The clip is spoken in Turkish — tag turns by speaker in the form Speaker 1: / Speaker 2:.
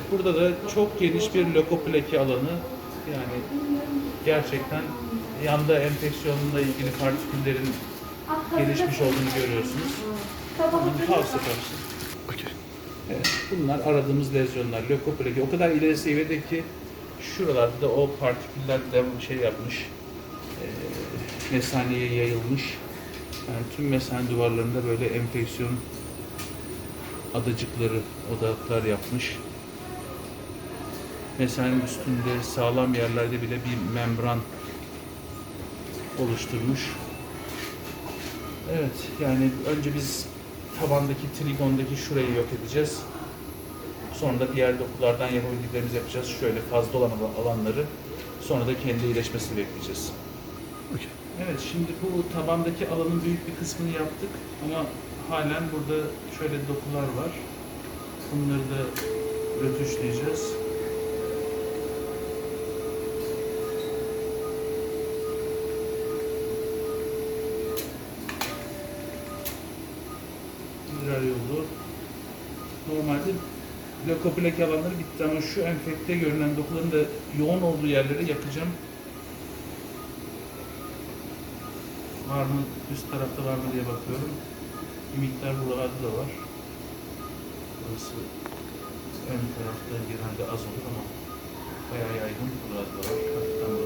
Speaker 1: Evet, burada da çok geniş bir lökopleki alanı. Yani gerçekten yanda enfeksiyonla ilgili partiküllerin gelişmiş olduğunu görüyorsunuz. Karıştı.
Speaker 2: Okey.
Speaker 1: Evet, bunlar aradığımız lezyonlar. Lökopleki o kadar ileri seviyede ki şuralarda da o partiküller de şey yapmış, e, mesaneye yayılmış. Yani tüm mesane duvarlarında böyle enfeksiyon adacıkları, odaklar yapmış. Mesanenin üstünde sağlam yerlerde bile bir membran oluşturmuş. Evet, yani önce biz tabandaki, trigondaki şurayı yok edeceğiz. Sonra da diğer dokulardan yapabildiklerimizi yapacağız. Şöyle fazla olan alanları. Sonra da kendi iyileşmesini bekleyeceğiz.
Speaker 2: Okey.
Speaker 1: Evet, şimdi bu tabandaki alanın büyük bir kısmını yaptık ama halen burada şöyle dokular var. Bunları da rötuşlayacağız. İdrar yolu. Normalde lökoplek alanları bitti ama şu enfekte görünen dokuların da yoğun olduğu yerleri yakacağım. Var mı? Üst tarafta var mı diye bakıyorum. Bir miktar buralarda da var. Burası ön tarafta genelde az olur ama bayağı yaygın. Burada da var. Hafiften